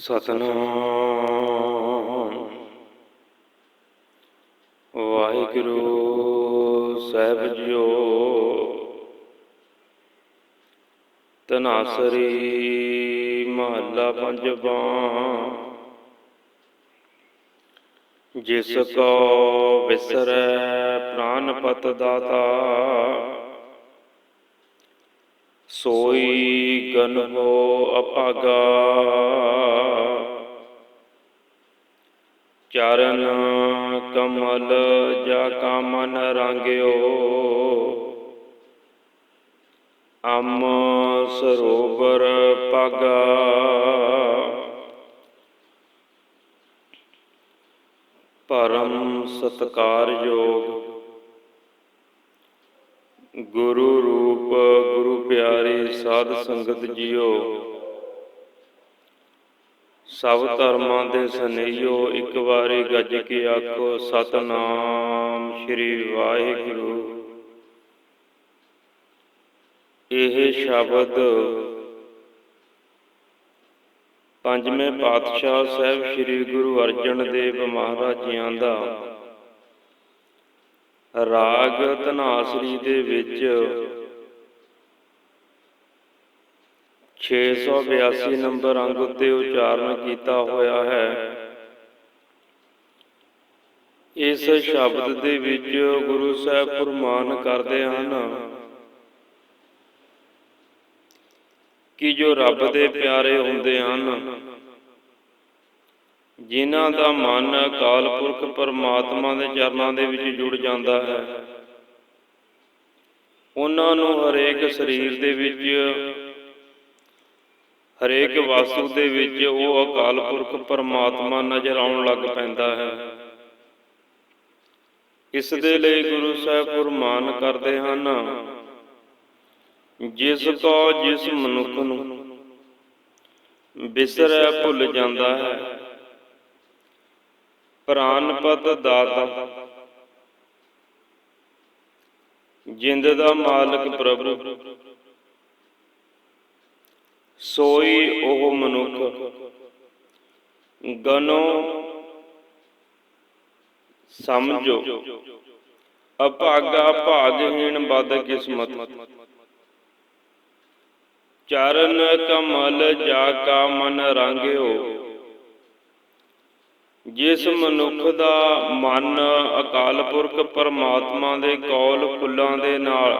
ਸਤਨਾਮ। ਵਾਹਿਗੁਰੂ ਸਾਹਿਬ JIO. ਤਨਾਸਰੀ ਮਹੱਲਾ ਪੰਜਵਾਂ। ਜਿਸ ਕੋ ਵਿਸਰੈ ਪ੍ਰਾਨ ਦਾਤਾ ਸੋਈ ਗਨੋ ਅਪਾਗਾ। ਚਰਨ ਕਮਲ ਜਾ ਕਾਮਨ ਰੰਗਿਓ। ਅਮ ਸਰੋਵਰ ਪਾਗਾ। ਪਰਮ ਸਤਕਾਰਯੋਗ ਗੁਰੂ ਰੂਪ ਗੁਰੂ ਪਿਆਰੇ ਸਾਧ ਸੰਗਤ ਜੀਓ। ਸਭ ਧਰਮਾਂ ਦੇ ਸਨੇਹੀਓ, ਇੱਕ ਵਾਰੀ ਗੱਜ ਕੇ ਆਖੋ, ਸਤਨਾਮ ਸ੍ਰੀ ਵਾਹਿਗੁਰੂ। ਇਹ ਸ਼ਬਦ ਪੰਜਵੇਂ ਪਾਤਸ਼ਾਹ ਸਾਹਿਬ ਸ੍ਰੀ ਗੁਰੂ ਅਰਜਨ ਦੇਵ ਮਹਾਰਾਜ ਜੀਆਂ ਦਾ ਰਾਗ ਧਨਾਸਰੀ ਦੇ ਵਿੱਚ 682 ਨੰਬਰ ਅੰਗ ਉੱਤੇ ਉਚਾਰਨ ਕੀਤਾ ਹੋਇਆ ਹੈ। ਇਸ ਸ਼ਬਦ ਦੇ ਵਿੱਚ ਗੁਰੂ ਸਾਹਿਬ ਫਰਮਾਨ ਕਰਦੇ ਹਨ ਕਿ ਜੋ ਰੱਬ ਦੇ ਪਿਆਰੇ ਹੁੰਦੇ ਹਨ, ਜਿਨ੍ਹਾਂ ਦਾ ਮਨ ਅਕਾਲ ਪੁਰਖ ਪਰਮਾਤਮਾ ਦੇ ਚਰਨਾਂ ਦੇ ਵਿੱਚ ਜੁੜ ਜਾਂਦਾ ਹੈ, ਉਹਨਾਂ ਨੂੰ ਹਰੇਕ ਸਰੀਰ ਦੇ ਵਿੱਚ ਹਰੇਕ ਵਸਤੂ ਦੇ ਵਿੱਚ ਉਹ ਅਕਾਲ ਪੁਰਖ ਪਰਮਾਤਮਾ ਨਜ਼ਰ ਆਉਣ ਲੱਗ ਪੈਂਦਾ ਹੈ। ਇਸ ਦੇ ਲਈ ਗੁਰੂ ਸਾਹਿਬ ਫਰਮਾਨ ਕਰਦੇ ਹਨ ਜਿਸ ਕੋ ਜਿਸ ਮਨੁੱਖ ਨੂੰ ਬਿਸਰੈ ਭੁੱਲ ਜਾਂਦਾ ਹੈ। ਪ੍ਰਾਨਪਤ ਦਾਤਾ। ਜਿੰਦ ਦਾ ਮਾਲਕ ਪ੍ਰਭੂ। ਸੋਈ ਉਹ ਮਨੁੱਖ। ਗਨੋ ਸਮਝੋ, ਅਭਾਗਾ ਭਾਗਹੀਣ ਬਦ ਕਿਸਮਤ। ਚਰਨ ਕਮਲ ਜਾ ਕਾ ਮਨ ਰੰਗਿਓ। ਜਿਸ ਮਨੁੱਖ ਦਾ ਮਨ ਅਕਾਲ ਪੁਰਖ ਪਰਮਾਤਮਾ ਦੇ ਕੌਲ ਫੁੱਲਾਂ ਦੇ ਨਾਲ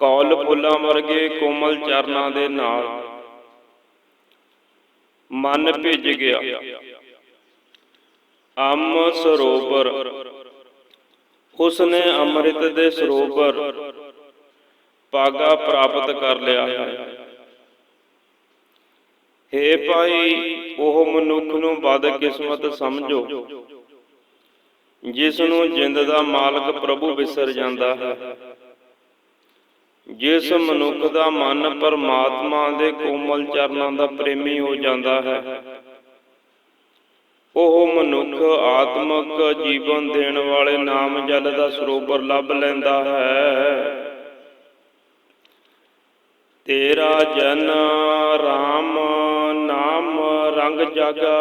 ਕੌਲ ਫੁੱਲਾਂ ਵਰਗੇ ਕੋਮਲ ਚਰਨਾਂ ਦੇ ਨਾਲ। ਮਨ ਭਿੱਜ ਗਿਆ। ਅੰਮ ਸਰੋਵਰ। ਉਸਨੇ ਅੰਮ੍ਰਿਤ ਦੇ ਸਰੋਵਰ ਪਾਗਾ ਪ੍ਰਾਪਤ ਕਰ ਲਿਆ। ਹੈ ਹੇ ਭਾਈ, ਉਹ ਮਨੁੱਖ ਨੂੰ ਬਦ ਕਿਸਮਤ ਸਮਝੋ, ਜਿਸ ਨੂੰ ਜਿੰਦ ਦਾ ਮਾਲਕ ਪ੍ਰਭੂ ਵਿਸਰ ਜਾਂਦਾ ਹੈ। ਜਿਸ ਮਨੁੱਖ ਦਾ ਮਨ ਪਰਮਾਤਮਾ ਦੇ ਕੋਮਲ ਚਰਨਾਂ ਦਾ ਪ੍ਰੇਮੀ ਹੋ ਜਾਂਦਾ ਹੈ, ਉਹ ਮਨੁੱਖ ਆਤਮਿਕ ਜੀਵਨ ਦੇਣ ਵਾਲੇ ਨਾਮ ਜਲ ਦਾ ਸਰੋਵਰ ਲੱਭ ਲੈਂਦਾ ਹੈ। ਤੇਰਾ ਜਨ RAM ਨਾਮ ਰੰਗ ਜਗਾ,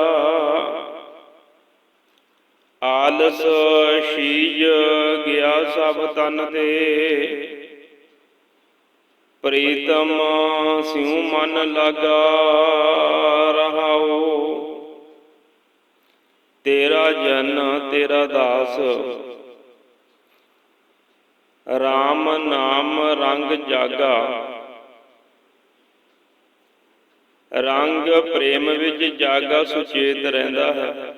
ਆਲਸ ਸ਼ੀਜ ਗਿਆ ਸਭ ਤਨ ਤੇ। ਪ੍ਰੀਤਮ ਸਿਉ ਮਨ ਲਗਾ ਰਹਾਓ ਤੇਰਾ ਜਨ, ਤੇਰਾ ਦਾਸ। RAM ਨਾਮ ਰੰਗ ਜਾਗਾ। ਰੰਗ ਪ੍ਰੇਮ ਵਿੱਚ ਜਾਗਾ, ਸੁਚੇਤ ਰਹਿੰਦਾ ਹੈ।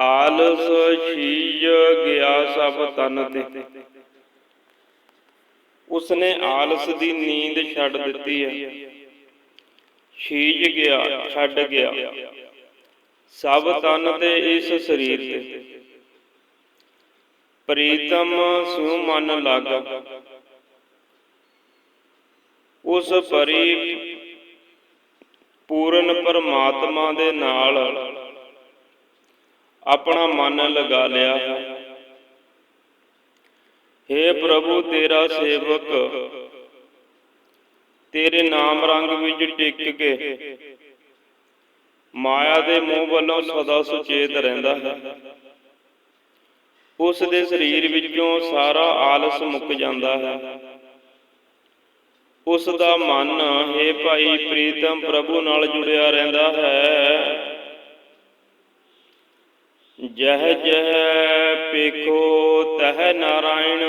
ਆਲਸ ਸ਼ੀਜ ਗਿਆ ਸਭ ਤਨ ਤੇ। ਉਸਨੇ ਆਲਸ ਦੀ ਨੀਂਦ ਛੱਡ ਦਿੱਤੀ ਹੈ। ਸ਼ੀਜ ਗਿਆ, ਛੱਡ ਗਿਆ। ਸਭ ਤਨ ਤੇ ਇਸ ਸਰੀਰ ਤੇ। ਪ੍ਰੀਤਮ ਸੂ ਮਨ ਲਾਗਾ। ਉਸ ਪਰੀ ਪੂਰਨ ਪਰਮਾਤਮਾ ਦੇ ਨਾਲ ਆਪਣਾ ਮਨ ਲਗਾ ਲਿਆ। ਹੈ हे ਪ੍ਰਭੂ, ਤੇਰਾ ਸੇਵਕ। ਤੇਰੇ ਨਾਮ ਰੰਗ ਵਿੱਚ ਟਿਕ ਕੇ ਮਾਇਆ ਦੇ ਮੋਹ ਵੱਲੋਂ ਸਦਾ ਸੁਚੇਤ ਰਹਿੰਦਾ ਹੈ। ਉਸ ਦੇ ਸਰੀਰ ਵਿੱਚੋਂ ਸਾਰਾ ਆਲਸ ਮੁੱਕ ਜਾਂਦਾ ਹੈ। ਉਸ ਦਾ ਮਨ, ਹੈ ਭਾਈ, ਪ੍ਰੀਤਮ ਪ੍ਰਭੂ ਨਾਲ ਜੁੜਿਆ ਰਹਿੰਦਾ ਹੈ। ਜਹ ਜਹ ਪੇਖੋ ਤਹ ਨਾਰਾਇਣ।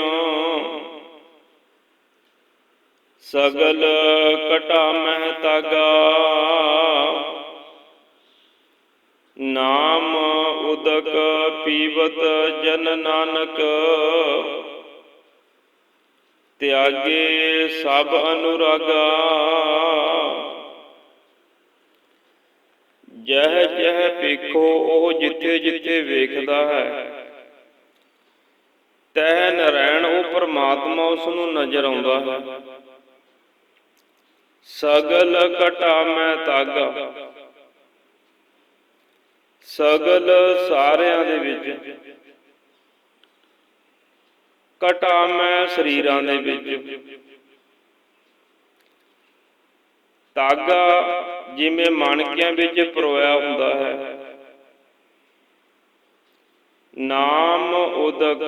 ਸਗਲ ਕਟਾ ਮਹਿ ਤਾਗਾ। ਨਾਮ ਉਦਕ ਪੀਵਤ ਜਨ ਨਾਨਕ। ਤਿਆਗੇ ਸਭ ਅਨੁਰਾਗਾ। ਜਹ ਜਹ ਵੇਖੋ ਉਹ ਜਿੱਥੇ ਜਿੱਥੇ ਵੇਖਦਾ ਹੈ। ਤੈ ਨਰੈਣ ਉਹ ਪਰਮਾਤਮਾ ਉਸ ਨੂੰ ਨਜ਼ਰ ਆਉਂਦਾ ਹੈ। ਸਗਲ ਘਟਾ ਮੈਂ ਤਾਗਾ। ਸਗਲ ਸਾਰਿਆਂ ਦੇ ਵਿੱਚ। ਘਟਾ ਮੈਂ ਸਰੀਰਾਂ ਦੇ ਵਿੱਚ। ਤਾਗਾ ਜਿਵੇਂ ਮਣਕਿਆਂ ਵਿੱਚ ਪਰੋਇਆ ਹੁੰਦਾ ਹੈ। ਨਾਮ ਉਦਕ,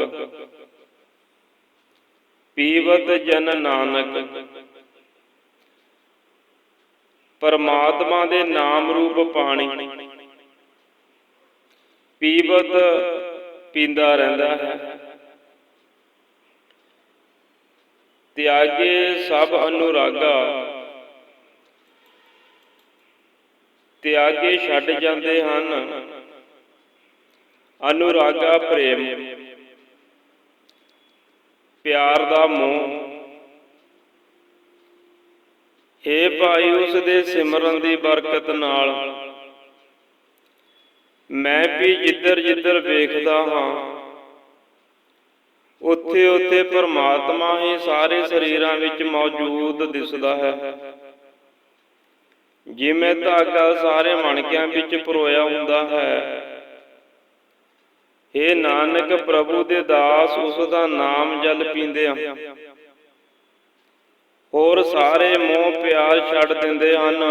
ਪੀਵਤ ਜਨ ਨਾਨਕ। ਪਰਮਾਤਮਾ ਦੇ ਨਾਮ ਰੂਪ ਪਾਣੀ। ਪੀਵਤ ਪੀਂਦਾ ਰਹਿੰਦਾ ਹੈ। ਤਿਆਗੇ ਸਭ ਅਨੁਰਾਗਾ। ਤਿਆਗੇ ਛੱਡ ਜਾਂਦੇ ਹਨ। ਅਨੁਰਾਗਾ ਪ੍ਰੇਮ। ਪਿਆਰ ਦਾ ਮੋਹ। ਏ ਭਾਈ, ਉਸ ਦੇ ਸਿਮਰਨ ਦੀ ਬਰਕਤ ਨਾਲ। ਮੈਂ ਵੀ ਜਿੱਧਰ ਜਿੱਧਰ ਵੇਖਦਾ ਹਾਂ, ਉੱਥੇ ਉੱਥੇ ਪਰਮਾਤਮਾ ਹੀ ਸਾਰੇ ਸਰੀਰਾਂ ਵਿੱਚ ਮੌਜੂਦ ਦਿਸਦਾ ਹੈ। ਜਿਵੇਂ ਧਾਗਾ ਸਾਰੇ ਮਣਕਿਆਂ ਵਿੱਚ ਪਰੋਇਆ ਹੁੰਦਾ ਹੈ। ਇਹ ਨਾਨਕ ਪ੍ਰਭੂ ਦੇ ਦਾਸ ਉਸ ਦਾ ਨਾਮ ਜਲ ਪੀਂਦੇ ਆ ਹੋਰ ਸਾਰੇ ਮੋਹ ਪਿਆਰ ਛੱਡ ਦਿੰਦੇ ਹਨ।